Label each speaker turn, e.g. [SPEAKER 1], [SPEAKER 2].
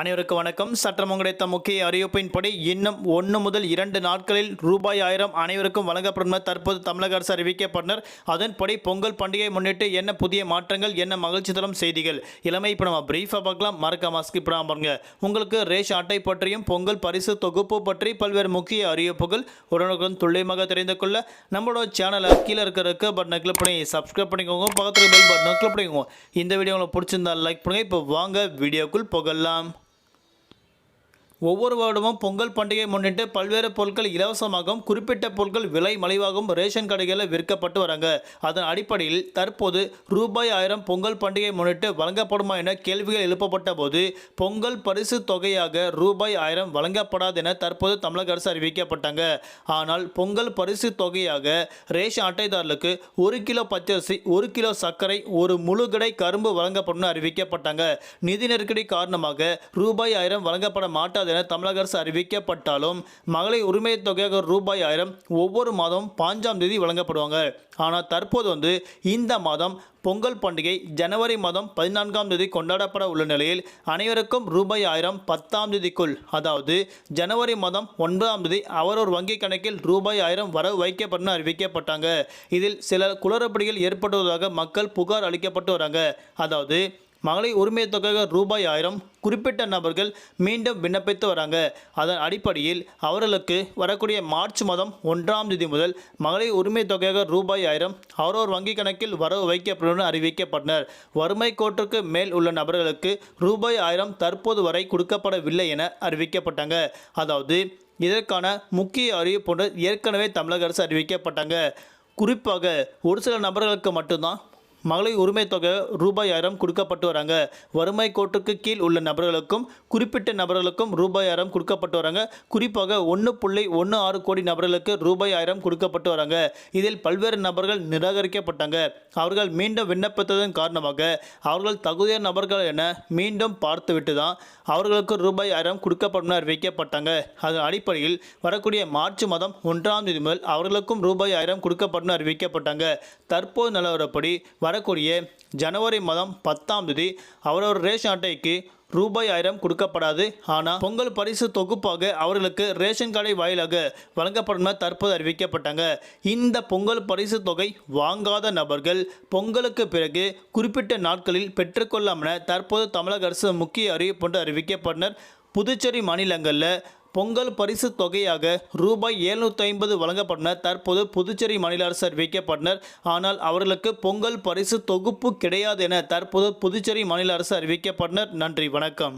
[SPEAKER 1] அனைவருக்கு வணக்கம். சற்றம் கிடைத்த முக்கிய அறிவிப்பின்படி இன்னும் ஒன்று முதல் இரண்டு நாட்களில் ரூபாய் ஆயிரம் அனைவருக்கும் வழங்கப்படும் தற்போது தமிழக அரசு அறிவிக்கப்பட்டனர். அதன்படி பொங்கல் பண்டிகையை முன்னிட்டு என்ன புதிய மாற்றங்கள் என்ன மகிழ்ச்சி தரும் செய்திகள் இளமை இப்போ நம்ம பிரீஃபாக பார்க்கலாம். மறக்காம ஸ்கிப் இப்போ பாருங்க. உங்களுக்கு ரேஷ் அட்டை பற்றியும் பொங்கல் பரிசு தொகுப்பு பற்றி பல்வேறு முக்கிய அறிவிப்புகள் உடனுக்குடன் துல்லியமாக தெரிந்து கொள்ள நம்மளோட சேனலை கீழே இருக்கிற பட்டனை கிளிக் பண்ணி சப்ஸ்கிரைப் பண்ணிக்கோங்க. பக்கத்தில் பெல் பட்டனை கிளிக் பண்ணிக்கோங்க. இந்த வீடியோ உங்களுக்கு பிடிச்சிருந்தா லைக் பண்ணுங்க. இப்போ வாங்க வீடியோக்குள் போகலாம். ஒவ்வொரு வருடமும் பொங்கல் பண்டிகை முன்னிட்டு பல்வேறு பொருட்கள் இலவசமாகவும் குறிப்பிட்ட பொருட்கள் விலை மலிவாகவும் ரேஷன் கடைகளில் விற்கப்பட்டு வராங்க. அதன் அடிப்படையில் தற்போது ரூபாய் ஆயிரம் பொங்கல் பண்டிகை முன்னிட்டு வழங்கப்படுமா என கேள்விகள் எழுப்பப்பட்ட போது பொங்கல் பரிசு தொகையாக ரூபாய் ஆயிரம் வழங்கப்படாது என தற்போது தமிழக அரசு அறிவிக்கப்பட்டாங்க. ஆனால் பொங்கல் பரிசு தொகையாக ரேஷன் அட்டைதாரர்களுக்கு ஒரு கிலோ பச்சரிசி ஒரு கிலோ சர்க்கரை ஒரு முழு கடை கரும்பு வழங்கப்படும் அறிவிக்கப்பட்டாங்க. நிதி நெருக்கடி காரணமாக ரூபாய் ஆயிரம் வழங்கப்பட மாட்டாது என தமிழக அரசு அறிவிக்கப்பட்டாலும் மகளிர் உரிமை தொகையாக ரூபாய் ஆயிரம் ஒவ்வொரு மாதம் பாஞ்சாம் தேதி வழங்கப்படுவாங்க. ஆனால் தற்போது வந்து இந்த மாதம் பொங்கல் பண்டிகை ஜனவரி மாதம் பதினான்காம் தேதி கொண்டாடப்பட உள்ள நிலையில் அனைவருக்கும் ரூபாய் ஆயிரம் பத்தாம் தேதிக்குள் அதாவது ஜனவரி மாதம் ஒன்பதாம் தேதி அவரோர் வங்கி கணக்கில் ரூபாய் ஆயிரம் வரவு வைக்கப்படும் அறிவிக்கப்பட்டாங்க. இதில் சில குளறுபடிகள் ஏற்பட்டுவதாக மக்கள் புகார் அளிக்கப்பட்டு வராங்க. அதாவது மகளிர் உரிமை தொகையாக ரூபாய் ஆயிரம் குறிப்பிட்ட நபர்கள் மீண்டும் விண்ணப்பித்து வராங்க. அதன் அடிப்படையில் அவர்களுக்கு வரக்கூடிய மார்ச் மாதம் ஒன்றாம் தேதி முதல் மகளிர் உரிமை தொகையாக ரூபாய் ஆயிரம் அவரோர் வங்கி கணக்கில் வரவு வைக்கப்படும் என அறிவிக்கப்பட்டனர். வறுமை கோட்டுக்கு மேல் உள்ள நபர்களுக்கு ரூபாய் ஆயிரம் தற்போது வரை கொடுக்கப்படவில்லை என அறிவிக்கப்பட்டாங்க. அதாவது இதற்கான முக்கிய அறிவிப்பு ஏற்கனவே தமிழக அரசு அறிவிக்கப்பட்டாங்க. குறிப்பாக ஒரு சில நபர்களுக்கு மட்டும்தான் மகளிர் உரிமை தொகை ரூபாய் ஆயிரம் கொடுக்கப்பட்டு வராங்க. வறுமை கோட்டுக்கு கீழ் உள்ள நபர்களுக்கும் குறிப்பிட்ட நபர்களுக்கும் ரூபாய் ஆயிரம் கொடுக்கப்பட்டு வராங்க. குறிப்பாக ஒன்று புள்ளி ஒன்று ஆறு கோடி நபர்களுக்கு ரூபாய் ஆயிரம் கொடுக்கப்பட்டு வராங்க. இதில் பல்வேறு நபர்கள் நிராகரிக்கப்பட்டாங்க. அவர்கள் மீண்டும் விண்ணப்பித்ததன் காரணமாக அவர்கள் தகுதியான நபர்கள் என மீண்டும் பார்த்துவிட்டு தான் அவர்களுக்கு ரூபாய் ஆயிரம் கொடுக்கப்படும் அறிவிக்கப்பட்டாங்க. அதன் அடிப்படையில் வரக்கூடிய மார்ச் மாதம் ஒன்றாம் தேதி முதல் அவர்களுக்கும் ரூபாய் ஆயிரம் கொடுக்கப்படும் அறிவிக்கப்பட்டாங்க. தற்போது நிலவரப்படி வரக்கூடிய ஜனவரி மாதம் பத்தாம் தேதி அவரவர் ரேஷன் அட்டைக்கு ரூபாய் ஆயிரம் கொடுக்கப்படாது. ஆனால் பொங்கல் பரிசு தொகுப்பாக அவர்களுக்கு ரேஷன் கடை வாயிலாக வழங்கப்படும் என தற்போது அறிவிக்கப்பட்டாங்க. இந்த பொங்கல் பரிசு தொகை வாங்காத நபர்கள் பொங்கலுக்கு பிறகு குறிப்பிட்ட நாட்களில் பெற்றுக்கொள்ளாமல் என தற்போது தமிழக அரசு முக்கிய அறிவிப்பு அறிவிக்கப்பட்டனர். புதுச்சேரி மாநிலங்களில் பொங்கல் பரிசு தொகையாக ரூபாய் எழுநூற்றி ஐம்பது வழங்கப்பட்டனர் தற்போது புதுச்சேரி மாநில அரசு அறிவிக்கப்பட்டனர். ஆனால் அவர்களுக்கு பொங்கல் பரிசு தொகுப்பு கிடையாது என தற்போது புதுச்சேரி மாநில அரசு அறிவிக்கப்பட்டனர். நன்றி வணக்கம்.